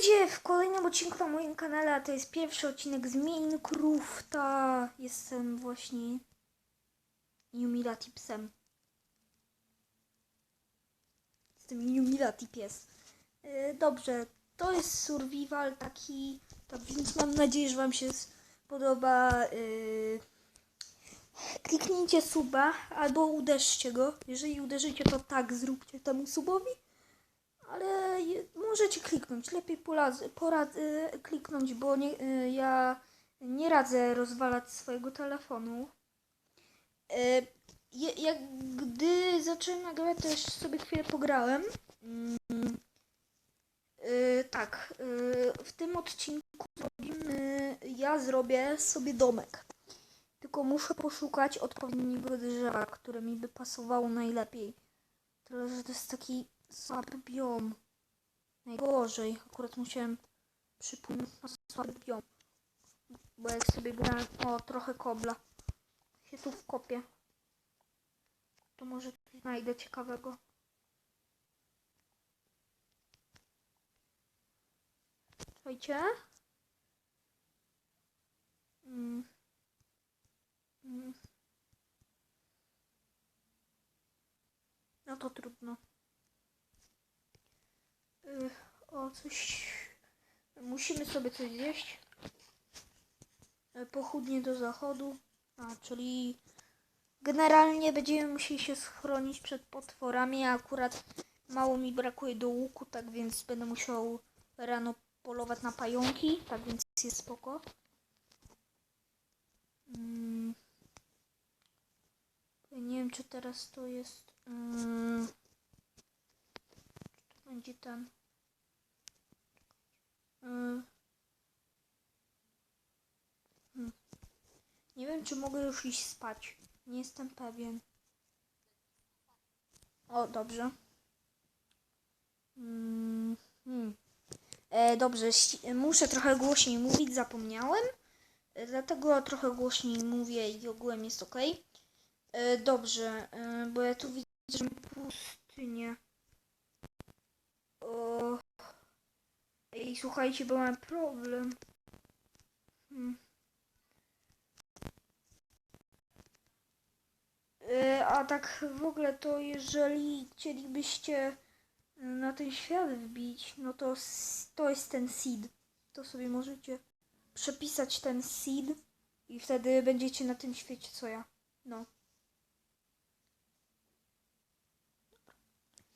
Witajcie w kolejnym odcinku na moim kanale, a to jest pierwszy odcinek z Minecrafta. Jestem właśnie Numilati psem. Jestem Numilati pies. Yy, dobrze, to jest survival taki, tak więc mam nadzieję, że wam się podoba. Yy, kliknijcie suba albo uderzcie go. Jeżeli uderzycie, to tak zróbcie temu subowi. Ale możecie kliknąć. Lepiej polaz, porad, y, kliknąć, bo nie, y, ja nie radzę rozwalać swojego telefonu. Y, je, jak gdy zacząłem nagrywać, to jeszcze sobie chwilę pograłem. Mm, tak, w tym odcinku zrobimy, ja zrobię sobie domek. Tylko muszę poszukać odpowiedniego drzewa, które mi by pasowało najlepiej. Tyle, że to jest taki słaby biom. Najgorzej. Akurat musiałem przypomnieć na słaby biom. Bo jak sobie grałem... O, trochę kobla. Się tu wkopię. To może znajdę ciekawego. Czekajcie. Mm. Mm. No to trudno. Y, O, coś. Musimy sobie coś zjeść. Y, Pochudnie do zachodu. A, czyli generalnie będziemy musieli się schronić przed potworami. A akurat mało mi brakuje do łuku, tak więc będę musiał rano polować na pająki. Tak więc jest spoko. Mm. Nie wiem, czy teraz to jest. Mm. Czy to będzie ten. Mm. Nie wiem, czy mogę już iść spać. Nie jestem pewien. O, dobrze. Mm. Hmm. E, dobrze, muszę trochę głośniej mówić, zapomniałem. E, Dlatego trochę głośniej mówię i ogółem jest ok. E, dobrze, e, bo ja tu widzę, że pustynię. O. Ej, słuchajcie, bo mam problem. Hmm. E, a tak w ogóle to jeżeli chcielibyście e, na ten świat wbić, no to to jest ten seed. To sobie możecie przepisać ten seed i wtedy będziecie na tym świecie co ja. No.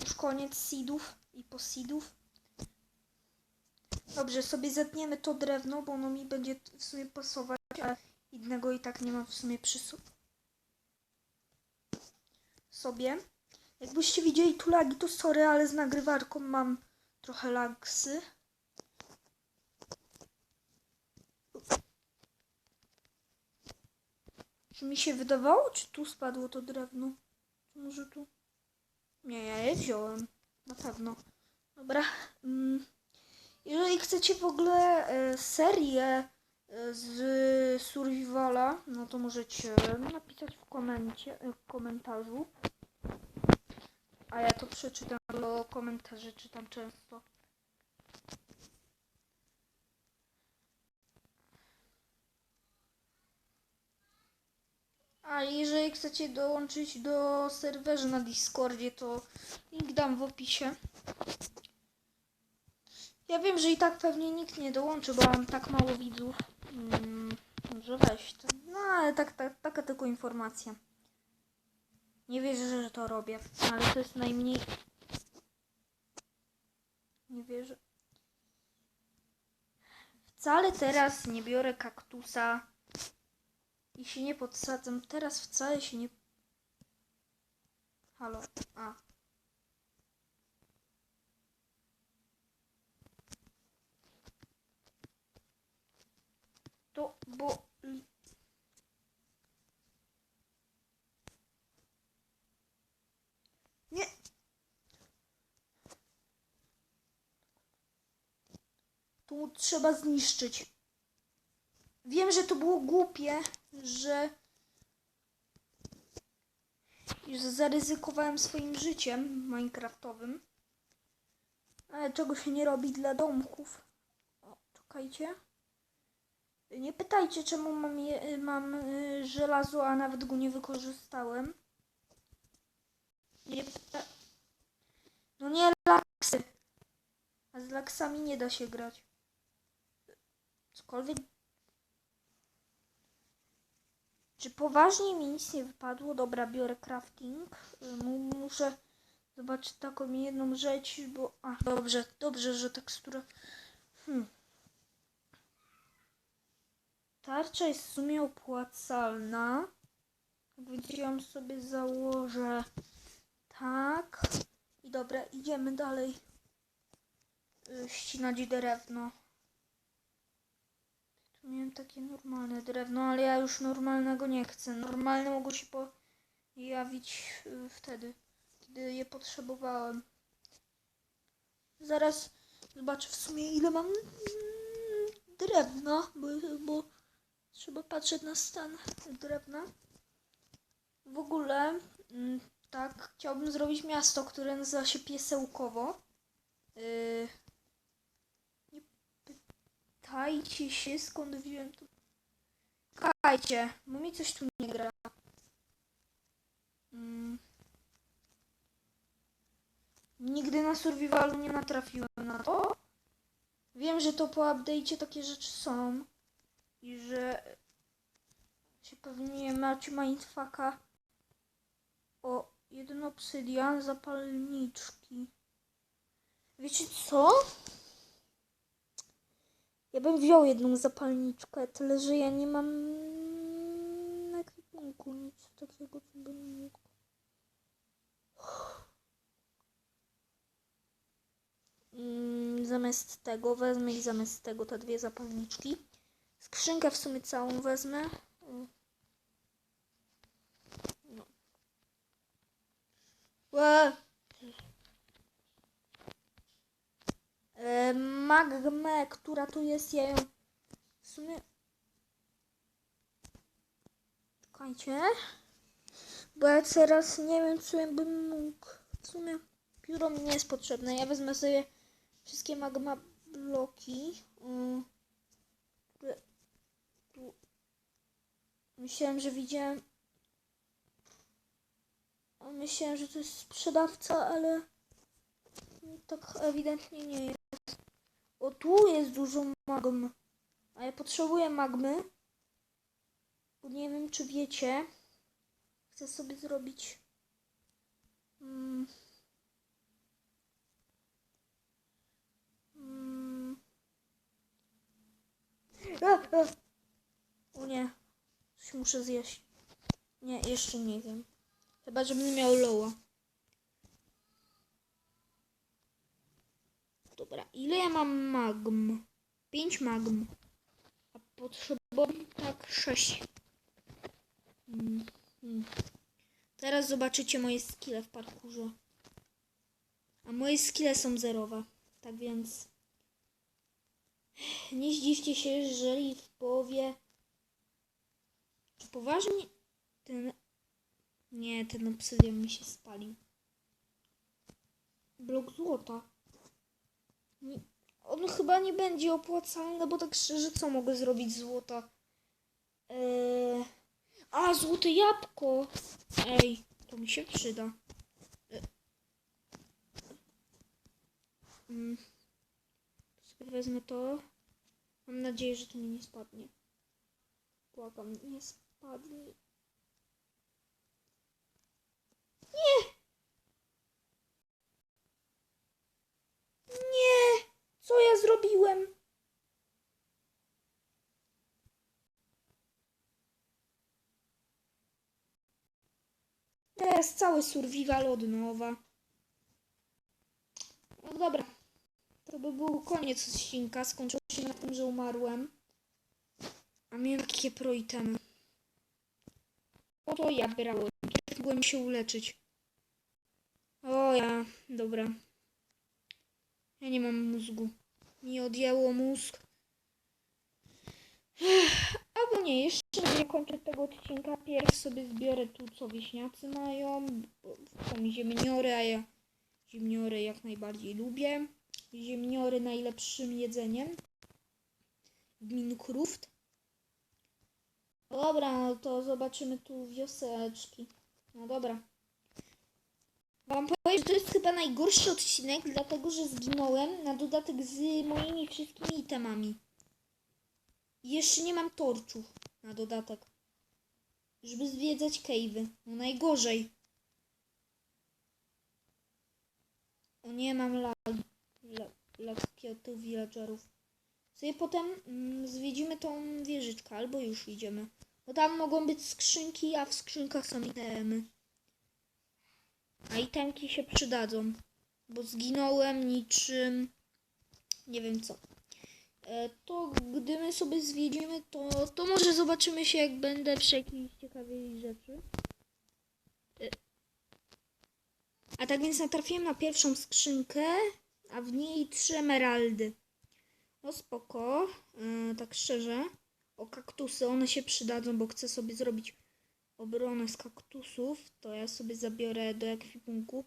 Już koniec seedów i poseedów. Dobrze, sobie zetniemy to drewno, bo ono mi będzie w sumie pasować, a innego i tak nie mam w sumie przy so- sobie. Jakbyście widzieli tu lagi, to sorry, ale z nagrywarką mam trochę lagsy. Czy mi się wydawało, czy tu spadło to drewno? Czy może tu? Nie, ja je wziąłem. Na pewno. Dobra. Mm. Jeżeli chcecie w ogóle e, serię e, z Survivala, no to możecie napisać w, komencie, e, w komentarzu. A ja to przeczytam, bo komentarze czytam często. A jeżeli chcecie dołączyć do serwerza na Discordzie, to link dam w opisie. Ja wiem, że i tak pewnie nikt nie dołączy, bo mam tak mało widzów. Mm, że weź to. No ale tak, tak, taka tylko informacja. Nie wierzę, że to robię, ale to jest najmniej. Nie wierzę. Wcale teraz nie biorę kaktusa i się nie podsadzam. Teraz wcale się nie. Halo. A. To bo. Nie. Tu trzeba zniszczyć. Wiem, że to było głupie, że. Już zaryzykowałem swoim życiem minecraftowym. Ale czego się nie robi dla domków. Czekajcie. Nie pytajcie, czemu mam, je, mam y, żelazo, a nawet go nie wykorzystałem. Nie pyta... No nie laksy. A z laksami nie da się grać. Cokolwiek. Czy poważnie mi nic nie wypadło? Dobra, biorę crafting. Y, mu- Muszę zobaczyć taką jedną rzecz, bo... A, dobrze, dobrze, że tekstura... Hmm. Tarcza jest w sumie opłacalna. Ją sobie założę tak. I dobra, idziemy dalej. Y, Ścinać drewno. Tu miałem takie normalne drewno, ale ja już normalnego nie chcę. Normalne mogło się pojawić y, wtedy, kiedy je potrzebowałem. Zaraz zobaczę w sumie ile mam mm, drewna, bo, bo trzeba patrzeć na stan drewna. W ogóle, mm, tak, chciałbym zrobić miasto, które nazywa się Piesełkowo. Yy, nie pytajcie się, skąd wziąłem to. Czekajcie, bo mi coś tu nie gra. Mm. Nigdy na survivalu nie natrafiłem na to. Wiem, że to po update'cie takie rzeczy są. I że się pewnie macie mindfucka o jeden obsydian zapalniczki. Wiecie co? Ja bym wziął jedną zapalniczkę, tyle że ja nie mam na ekwipunku nic takiego, co bym mógł. Mm, Zamiast tego wezmę i zamiast tego te dwie zapalniczki. Skrzynkę w sumie całą wezmę. No. E, magmę, która tu jest, ja ją w sumie... Czekajcie. Bo ja teraz nie wiem, co ja bym mógł. W sumie pióro mi nie jest potrzebne. Ja wezmę sobie wszystkie magma bloki. mm, które tu... Myślałem, że widziałem... Myślałem, że to jest sprzedawca, ale tak ewidentnie nie jest. O, tu jest dużo magm. A ja potrzebuję magmy. Bo nie wiem, czy wiecie. Chcę sobie zrobić... Mm, mm, a, a. O nie. Coś muszę zjeść. Nie, jeszcze nie wiem. Chyba, żebym miał loła. Dobra, ile ja mam magm? 5 magm. A potrzebowałem tak 6. Mm, mm. Teraz zobaczycie moje skille w parkurze. A moje skille są zerowe. Tak więc nie zdziwcie się, jeżeli w połowie czy poważnie ten nie, ten obsydian mi się spalił. Blok złota. Nie, on chyba nie będzie opłacalny, bo tak szczerze, co mogę zrobić złota? Eee, a, złote jabłko! Ej, to mi się przyda. E, mm, sobie wezmę to. Mam nadzieję, że to mi nie spadnie. Błagam, nie spadnie. Nie! Co ja zrobiłem? Teraz cały survival od nowa. No dobra. To by był koniec odcinka. Skończyło się na tym, że umarłem. A miałem takie pro itemy. To ja brałem. Mogłem się uleczyć. O ja, dobra. Ja nie mam mózgu. Mi odjęło mózg. Albo nie, jeszcze nie kończę tego odcinka. Pierw sobie zbiorę tu, co wieśniacy mają. Są ziemniory, a ja ziemniory jak najbardziej lubię. Ziemniory najlepszym jedzeniem. Minecraft. Dobra, no to zobaczymy tu wioseczki. No dobra. Wam powiem, że to jest chyba najgorszy odcinek, dlatego że zginąłem na dodatek z moimi wszystkimi itemami. Jeszcze nie mam torczów na dodatek. Żeby zwiedzać cave'y. No najgorzej. O nie, mam lagi. La- Lagi od tych villagerów. Sobie potem mm, zwiedzimy tą wieżyczkę, albo już idziemy. Bo tam mogą być skrzynki, a w skrzynkach są itemy. A itemki się przydadzą. Bo zginąłem niczym... Nie wiem co. E, to gdy my sobie zwiedzimy, to, to może zobaczymy się, jak będę przy jakiejś ciekawej rzeczy. E, A tak więc natrafiłem na pierwszą skrzynkę, a w niej trzy emeraldy. No spoko, e, tak szczerze. O kaktusy, one się przydadzą, bo chcę sobie zrobić obronę z kaktusów. To ja sobie zabiorę do ekwipunku.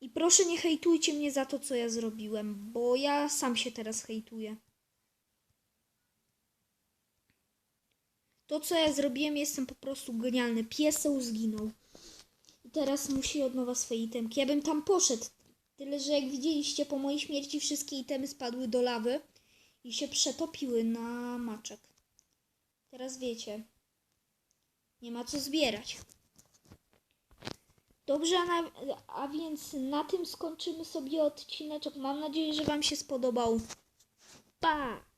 I proszę nie hejtujcie mnie za to, co ja zrobiłem, bo ja sam się teraz hejtuję. To, co ja zrobiłem, jestem po prostu genialny. Pieseł zginął. I teraz musi od nowa swoje itemki. Ja bym tam poszedł. Tyle, że jak widzieliście, po mojej śmierci wszystkie itemy spadły do lawy i się przetopiły na maczek. Teraz wiecie. Nie ma co zbierać. Dobrze, a, na, a więc na tym skończymy sobie odcineczek. Mam nadzieję, że Wam się spodobał. Pa!